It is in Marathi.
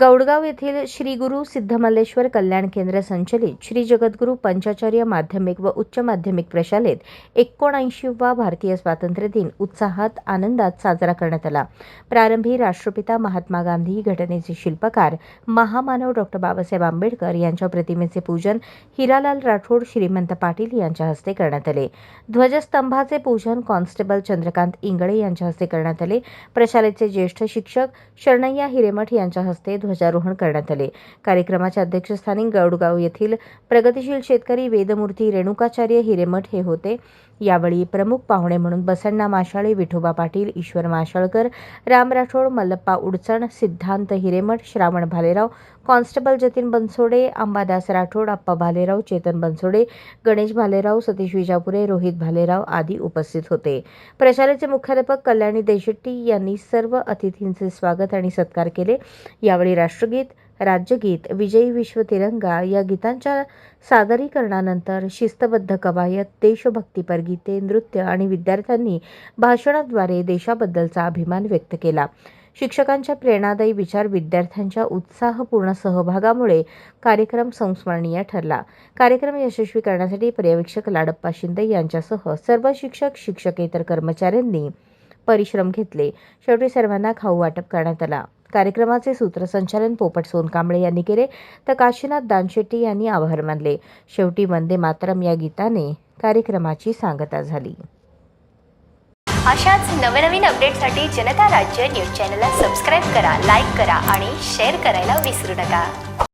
गौडगाव येथील श्री गुरु सिद्धमल्लेश्वर कल्याण केंद्र संचलित श्री जगद्गुरु पंचाचार्य माध्यमिक व उच्च माध्यमिक प्रशालेत एकोणऐंशीवा भारतीय स्वातंत्र्य दिन उत्साहात आनंदात साजरा करण्यात आला. प्रारंभी राष्ट्रपिता महात्मा गांधी घटनेचे शिल्पकार महामानव डॉक्टर बाबासाहेब आंबेडकर यांच्या प्रतिमेचे पूजन हिरालाल राठोड श्रीमंत पाटील यांच्या हस्ते करण्यात आले. ध्वजस्तंभाचे पूजन कॉन्स्टेबल चंद्रकांत इंगळे यांच्या हस्ते करण्यात आले. प्रशालेचे ज्येष्ठ शिक्षक शरणय्या हिरेमठ यांच्या हस्ते ध्वजारोहण करण्यात आले. कार्यक्रमाच्या अध्यक्षस्थानी गौडगाव येथील प्रगतिशील शेतकरी वेदमूर्ती रेणुकाचार्य हिरेमठ हे होते. यावेळी प्रमुख पाहुणे म्हणून बसण्णा माशाळे विठोबा पाटील ईश्वर माशाळकर राम राठोड मल्लप्पा उडचण सिद्धांत हिरेमठ श्रावण भालेराव कॉन्स्टेबल जतीन बनसोडे अंबादास राठोड आप्पा भालेराव चेतन बनसोडे गणेश भालेराव सतीश विजापुरे रोहित भालेराव आदी उपस्थित होते. प्रशालेचे मुख्याध्यापक कल्याणी देशेट्टी यांनी सर्व अतिथींचे स्वागत आणि सत्कार केले. यावेळी राष्ट्रगीत राज्यगीत विजयी विश्व तिरंगा या गीतांच्या सादरीकरणानंतर शिस्तबद्ध कवायत देशभक्तीपर गीते नृत्य आणि विद्यार्थ्यांनी भाषणाद्वारे देशाबद्दलचा अभिमान व्यक्त केला. शिक्षकांच्या प्रेरणादायी विचार विद्यार्थ्यांच्या उत्साहपूर्ण सहभागामुळे कार्यक्रम संस्मरणीय ठरला. कार्यक्रम यशस्वी करण्यासाठी पर्यवेक्षक लाडप्पा शिंदे यांच्यासह सर्व शिक्षक शिक्षकेतर कर्मचाऱ्यांनी परिश्रम घेतले. शेवटी सर्वांना खाऊ वाटप करण्यात आला. कार्यक्रमाचे सूत्रसंचालन पोपट सोनकांबळे यांनी केले तर काशीनाथ दानशेट्टी यांनी आभार मानले. शेवटी वंदे मातरम या गीताने कार्यक्रमाची सांगता झाली. अशाच नवनवीन अपडेटसाठी जनता राज्य न्यूज चॅनलला सबस्क्राईब करा लाईक करा आणि शेअर करायला विसरू नका.